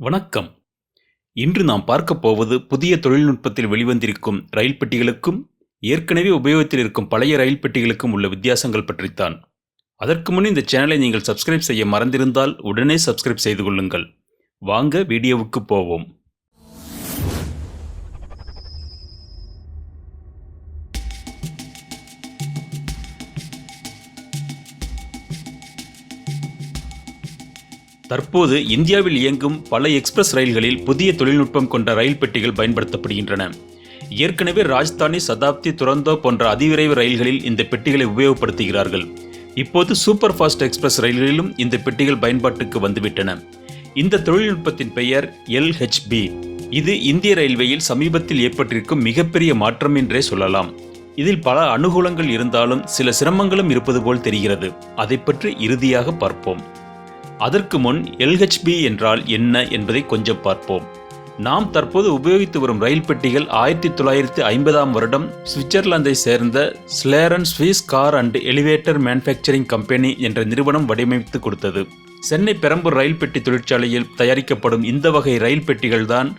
வணக்கம். இன்று நாம் பார்க்க போவது புதிய தொழில்நுட்பத்தில் வெளிவந்திருக்கும் ரயில் பெட்டிகளுக்கும் ஏற்கனவே உபயோகத்தில் இருக்கும் பழைய ரயில் பெட்டிகளுக்கும் உள்ள வித்தியாசங்கள் பற்றித்தான். அதற்கு முன் இந்த சேனலை நீங்கள் சப்ஸ்கிரைப் செய்ய மறந்திருந்தால் உடனே சப்ஸ்கிரைப் செய்து கொள்ளுங்கள். வாங்க வீடியோவுக்கு போவோம். தற்போது இந்தியாவில் இயங்கும் பல எக்ஸ்பிரஸ் ரயில்களில் புதிய தொழில்நுட்பம் கொண்ட ரயில் பெட்டிகள் பயன்படுத்தப்படுகின்றன. ஏற்கனவே ராஜ்தானி சதாப்தி துரந்தோ போன்ற அதிவிரைவு ரயில்களில் இந்த பெட்டிகளை உபயோகப்படுத்துகிறார்கள். இப்போது சூப்பர் ஃபாஸ்ட் எக்ஸ்பிரஸ் ரயில்களிலும் இந்த பெட்டிகள் பயன்பாட்டுக்கு வந்துவிட்டன. இந்த தொழில்நுட்பத்தின் பெயர் எல்ஹெச்பி. இது இந்திய ரயில்வேயில் சமீபத்தில் ஏற்பட்டிருக்கும் மிகப்பெரிய மாற்றம் என்றே சொல்லலாம். இதில் பல அனுகூலங்கள் இருந்தாலும் சில சிரமங்களும் இருப்பது போல் தெரிகிறது. அதை பற்றி இறுதியாக பார்ப்போம். அதற்கு முன் எல்ஹெச்பி என்றால் என்ன என்பதை கொஞ்சம் பார்ப்போம். நாம் தற்போது உபயோகித்து வரும் ரயில் பெட்டிகள் ஆயிரத்தி தொள்ளாயிரத்தி ஐம்பதாம் வருடம் சுவிட்சர்லாந்தை சேர்ந்த Schlieren Swiss car and elevator manufacturing company என்ற நிறுவனம் வடிவமைத்து கொடுத்தது. சென்னை பெரம்பூர் ரயில் பெட்டி தொழிற்சாலையில் தயாரிக்கப்படும் இந்த வகை ரயில் பெட்டிகள் தான்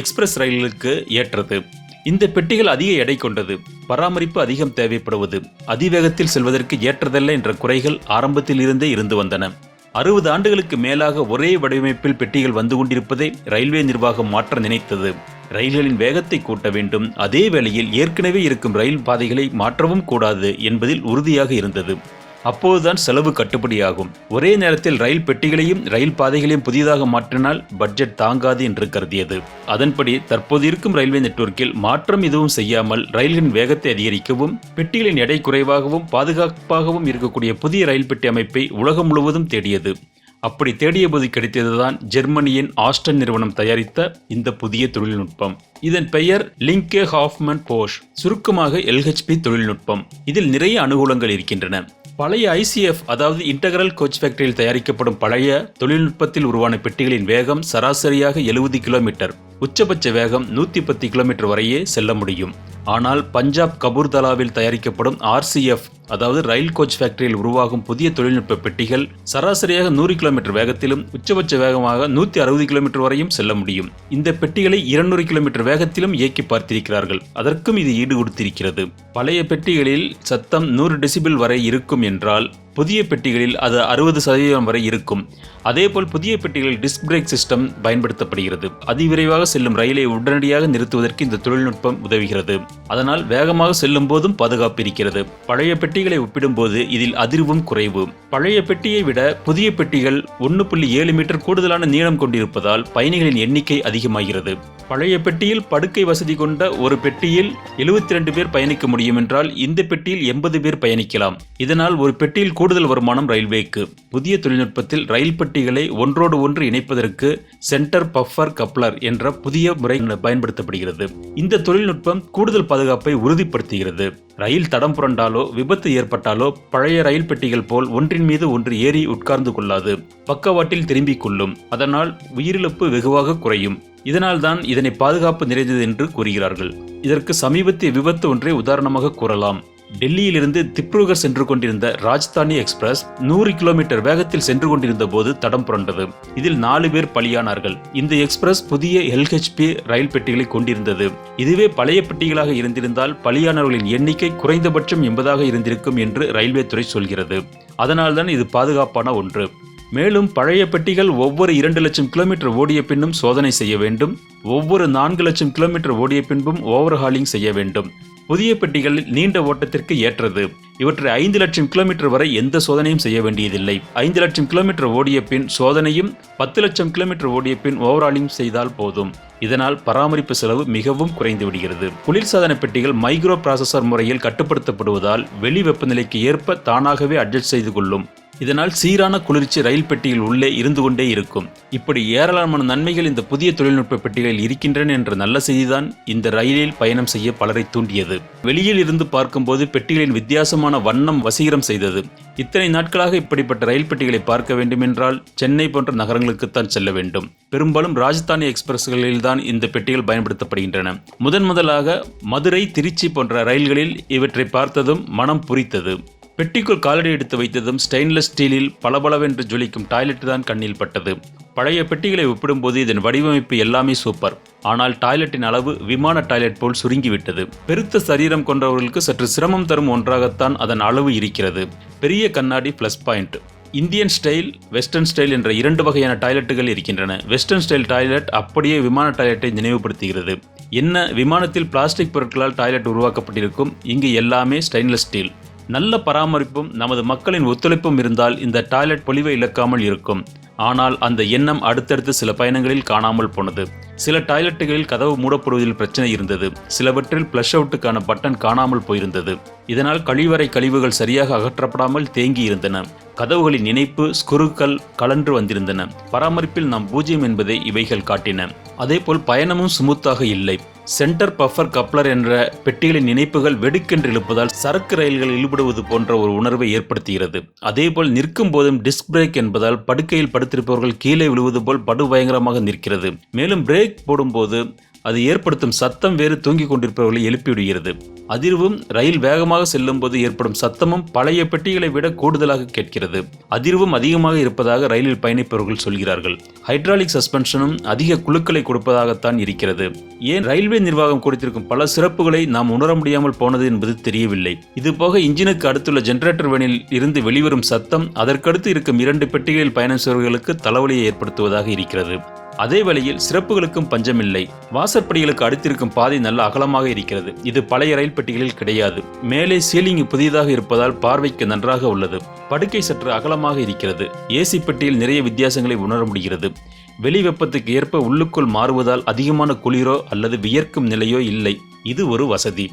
எக்ஸ்பிரஸ் ரயில்களுக்கு ஏற்றது. இந்த பெட்டிகள் அதிக எடை கொண்டது பராமரிப்பு அதிகம் தேவைப்படுவது அதிவேகத்தில் செல்வதற்கு ஏற்றதல்ல என்ற குறைகள் ஆரம்பத்தில் இருந்தே இருந்து வந்தன. அறுபது ஆண்டுகளுக்கு மேலாக ஒரே வடிவமைப்பில் பெட்டிகள் வந்து கொண்டிருப்பதை ரயில்வே நிர்வாகம் மாற்ற நினைத்தது. ரயில்களின் வேகத்தை கூட்ட வேண்டும். அதே வேளையில் ஏற்கனவே இருக்கும் ரயில் பாதைகளை மாற்றவும் கூடாது என்பதில் உறுதியாக இருந்தது. அப்போதுதான் செலவு கட்டுப்படியாகும். ஒரே நேரத்தில் ரயில் பெட்டிகளையும் ரயில் பாதைகளையும் புதிதாக மாற்றினால் பட்ஜெட் தாங்காது என்று கருதியது. அதன்படி தற்போது இருக்கும் ரயில்வே நெட்வொர்க்கில் மாற்றம் எதுவும் செய்யாமல் ரயில்களின் வேகத்தை அதிகரிக்கவும் பெட்டிகளின் எடை குறைவாகவும் பாதுகாப்பாகவும் இருக்கக்கூடிய புதிய ரயில் பெட்டி அமைப்பை உலகம் முழுவதும் தேடியது. அப்படி தேடியபோது கிடைத்ததுதான் ஜெர்மனியின் ஆஸ்டன் நிறுவனம் தயாரித்த இந்த புதிய தொழில்நுட்பம். இதன் பெயர் லிங்கே ஹாஃப்மன் போஷ் சுருக்கமாக எல்ஹெச்பி தொழில்நுட்பம். இதில் நிறைய அனுகூலங்கள் இருக்கின்றன. பழைய ஐசிஎஃப் அதாவது இன்டகரல் கோச் ஃபேக்டரியில் தயாரிக்கப்படும் பழைய தொழில்நுட்பத்தில் உருவான பெட்டிகளின் வேகம் சராசரியாக எழுபது கிலோமீட்டர். உச்சபட்ச வேகம் நூற்றி பத்து கிலோமீட்டர் வரையே செல்ல முடியும். ஆனால் பஞ்சாப் கபூர்தலாவில் தயாரிக்கப்படும் ஆர்சிஎஃப் அதாவது ரயில் கோச் ஃபேக்டரியில் உருவாகும் புதிய தொழில்நுட்ப பெட்டிகள் சராசரியாக நூறு கிலோமீட்டர் வேகத்திலும் உச்சபட்ச வேகமாக நூற்றி அறுபது கிலோமீட்டர் வரையும் செல்ல முடியும். இந்த பெட்டிகளை இருநூறு கிலோமீட்டர் வேகத்திலும் இயக்கி பார்த்திருக்கிறார்கள். அதற்கும் இது ஈடு கொடுத்திருக்கிறது பழைய பெட்டிகளில் சத்தம் நூறு டெசிபிள் வரை இருக்கும் என்றால் புதிய பெட்டிகளில் அது அறுபது சதவீதம் வரை இருக்கும். அதேபோல் புதிய பெட்டிகளில் டிஸ்க் பிரேக் சிஸ்டம் பயன்படுத்தப்படுகிறது. அதிவிரைவாக செல்லும் ரயிலை உடனடியாக நிறுத்துவதற்கு இந்த தொழில்நுட்பம் உதவுகிறது. அதனால் வேகமாக செல்லும் போதும் பாதுகாப்பு இருக்கிறது. பழைய பெட்டி பெட்டிகளை ஒப்பிடும்போது இதில் அதிர்வும் குறைவு. பழைய பெட்டியை விட புதிய பெட்டிகள் ஒன்று புள்ளி ஏழு மீட்டர் கூடுதலான நீளம் கொண்டிருப்பதால் பயணிகளின் எண்ணிக்கை அதிகமாகிறது. பழைய பெட்டியில் படுக்கை வசதி கொண்ட ஒரு பெட்டியில் எழுபத்தி ரெண்டு பேர் பயணிக்க முடியும் என்றால் இந்த பெட்டியில் எண்பது பேர் பயணிக்கலாம். இதனால் ஒரு பெட்டியில் கூடுதல் வருமானம் ரயில்வேக்கு. புதிய தொழில்நுட்பத்தில் ரயில் பெட்டிகளை ஒன்றோடு ஒன்று இணைப்பதற்கு சென்டர் பஃபர் கப்ளர் என்ற புதிய முறை பயன்படுத்தப்படுகிறது. இந்த தொழில்நுட்பம் கூடுதல் பாதுகாப்பை உறுதிப்படுத்துகிறது. ரயில் தடம் புரண்டாலோ விபத்து ஏற்பட்டாலோ பழைய ரயில் பெட்டிகள் போல் ஒன்றின் மீது ஒன்று ஏறி உட்கார்ந்து கொள்ளாது. பக்கவாட்டில் திரும்பிக் கொள்ளும். அதனால் உயிரிழப்பு வெகுவாக குறையும். இதனால்தான் இதனை பாதுகாப்பு நிறைந்தது என்று கூறுகிறார்கள். இதற்கு சமீபத்திய விபத்து ஒன்றை உதாரணமாக கூறலாம். டெல்லியிலிருந்து திப்ருகர் சென்று கொண்டிருந்த ராஜ்தானி எக்ஸ்பிரஸ் நூறு கிலோமீட்டர் வேகத்தில் சென்று கொண்டிருந்த போது தடம் புரண்டது. இதில் நாலு பேர் பலியானார்கள். இந்த எக்ஸ்பிரஸ் புதிய எல்ஹெச்பி ரயில் பெட்டிகளை கொண்டிருந்தது. இதுவே பழைய பெட்டிகளாக இருந்திருந்தால் பலியானவர்களின் எண்ணிக்கை குறைந்தபட்சம் எண்பதாக இருந்திருக்கும் என்று ரயில்வே துறை சொல்கிறது. அதனால்தான் இது பாதுகாப்பான ஒன்று. மேலும் பழைய பெட்டிகள் ஒவ்வொரு இரண்டு லட்சம் கிலோமீட்டர் ஓடிய பின்னும் சோதனை செய்ய வேண்டும். ஒவ்வொரு நான்கு லட்சம் கிலோமீட்டர் ஓடிய பின்பும் ஓவர்ஹாலிங் செய்ய வேண்டும். புதிய பெட்டிகள் நீண்ட ஓட்டத்திற்கு ஏற்றது. இவற்றை ஐந்து லட்சம் கிலோமீட்டர் வரை எந்த சோதனையும் செய்ய வேண்டியதில்லை. ஐந்து லட்சம் கிலோமீட்டர் ஓடிய பின் சோதனையும் பத்து லட்சம் கிலோமீட்டர் ஓடிய பின் ஓவராலிங் செய்தால் போதும். இதனால் பராமரிப்பு செலவு மிகவும் குறைந்து விடுகிறது. குளிர்சாதன பெட்டிகள் மைக்ரோ ப்ராசஸர் முறையில் கட்டுப்படுத்தப்படுவதால் வெளி வெப்பநிலைக்கு ஏற்ப தானாகவே அட்ஜஸ்ட் செய்து கொள்ளும். இதனால் சீரான குளிர்ச்சி ரயில் பெட்டியில் உள்ளே இருந்து கொண்டே இருக்கும். இப்படி ஏராளமான நன்மைகள் இந்த புதிய தொழில்நுட்ப பெட்டிகளில் இருக்கின்றன என்ற நல்ல செய்திதான் இந்த ரயிலில் பயணம் செய்ய பலரை தூண்டியது. வெளியில் இருந்து பார்க்கும்போது பெட்டிகளின் வித்தியாசமான வண்ணம் வசீகரம் செய்தது. இத்தனை நாட்களாக இப்படிப்பட்ட ரயில் பெட்டிகளை பார்க்க வேண்டுமென்றால் சென்னை போன்ற நகரங்களுக்குத்தான் செல்ல வேண்டும். பெரும்பாலும் ராஜஸ்தானி எக்ஸ்பிரஸ்களில்தான் இந்த பெட்டிகள் பயன்படுத்தப்படுகின்றன. முதன் முதலாக மதுரை திருச்சி போன்ற ரயில்களில் இவற்றை பார்த்ததும் மனம் புரித்தது. பெட்டிக்குள் காலடி எடுத்து வைத்ததும் ஸ்டெயின்லெஸ் ஸ்டீலில் பளபளவென்று ஜொலிக்கும் டாய்லெட் தான் கண்ணில் பட்டது. பழைய பெட்டிகளை ஒப்பிடும்போது இதன் வடிவமைப்பு எல்லாமே சூப்பர் ஆனால் டாய்லெட்டின் அளவு விமான டாய்லெட் போல் சுருங்கிவிட்டது. பெருத்த சரீரம் கொண்டவர்களுக்கு சற்று சிரமம் தரும் ஒன்றாகத்தான் அதன் அளவு இருக்கிறது. பெரிய கண்ணாடி plus point Indian style western style என்ற இரண்டு வகையான டாய்லெட்டுகள் இருக்கின்றன. வெஸ்டர்ன் ஸ்டைல் டாய்லெட் அப்படியே விமான டாய்லெட்டை நினைவுபடுத்துகிறது. என்ன? விமானத்தில் பிளாஸ்டிக் பொருட்களால் டாய்லெட் உருவாக்கப்பட்டிருக்கும். இங்கு எல்லாமே ஸ்டெயின்லெஸ் ஸ்டீல் நல்ல பராமரிப்பும் நமது மக்களின் ஒத்துழைப்பும் இருந்தால் இந்த டாய்லெட் பொலிவை இழக்காமல் இருக்கும். ஆனால் அந்த எண்ணம் அடுத்தடுத்து சில பயணங்களில் காணாமல் போனது. சில டாய்லெட்டுகளில் கதவு மூடப்படுவதில் பிரச்சனை இருந்தது. சிலவற்றில் பிளஷ் அவுட்டுக்கான பட்டன் காணாமல் போயிருந்தது. இதனால் கழிவறை கழிவுகள் சரியாக அகற்றப்படாமல் தேங்கி இருந்தன. கதவுகளின் இணைப்பு ஸ்குருக்கள் கலன்று வந்திருந்தன. பராமரிப்பில் நாம் பூஜ்ஜியம் என்பதை இவைகள் காட்டின. அதேபோல் பயணமும் சுமுத்தாக இல்லை. சென்டர் பஃபர் கப்ளர் என்ற பெட்டிகளின் இணைப்புகள் வெடுக்கென்று இழுப்பதால் சரக்கு ரயில்கள் இழுபடுவது போன்ற ஒரு உணர்வை ஏற்படுத்துகிறது. அதேபோல் நிற்கும் போதும் டிஸ்க் பிரேக் என்பதால் படுக்கையில் படுத்திருப்பவர்கள் கீழே விழுவது போல் படுபயங்கரமாக நிற்கிறது. மேலும் பிரேக் போடும்போது அது ஏற்படுத்தும் சத்தம் வேறு தூங்கிக் கொண்டிருப்பவர்களை எழுப்பிவிடுகிறது அதிர்வும் ரயில் வேகமாக செல்லும் போது ஏற்படும் சத்தமும் பழைய பெட்டிகளை விட கூடுதலாக கேட்கிறது. அதிர்வும் அதிகமாக இருப்பதாக ரயிலில் பயணிப்பவர்கள் சொல்கிறார்கள். ஹைட்ராலிக் சஸ்பென்ஷனும் அதிக குழுக்களை கொடுப்பதாகத்தான் இருக்கிறது. ஏன் ரயில்வே நிர்வாகம் கொடுத்திருக்கும் பல சிறப்புகளை நாம் உணர முடியாமல் போனது என்பது தெரியவில்லை. இதுபோக இன்ஜினுக்கு அடுத்துள்ள ஜெனரேட்டர் வேனில் இருந்து வெளிவரும் சத்தம் அதற்கடுத்து இருக்கும் இரண்டு பெட்டிகளில் பயணம் செய்வர்களுக்கு தலைவலியை ஏற்படுத்துவதாக இருக்கிறது. அதே வேளையில் சிறப்புகளுக்கும் பஞ்சமில்லை. வாசற்படிகளுக்கு அடுத்திருக்கும் பாதை நல்ல அகலமாக இருக்கிறது. இது பழைய ரயில் பெட்டிகளில் கிடையாது. மேலே சீலிங் புதியதாக இருப்பதால் பார்வைக்கு நன்றாக உள்ளது. படுக்கை சற்று அகலமாக இருக்கிறது. ஏசி பெட்டியில் நிறைய வித்தியாசங்களை உணர முடிகிறது. வெளி வெப்பத்துக்கு ஏற்ப உள்ளுக்குள் மாறுவதால் அதிகமான குளிரோ அல்லது வியர்க்கும் நிலையோ இல்லை. இது ஒரு வசதி.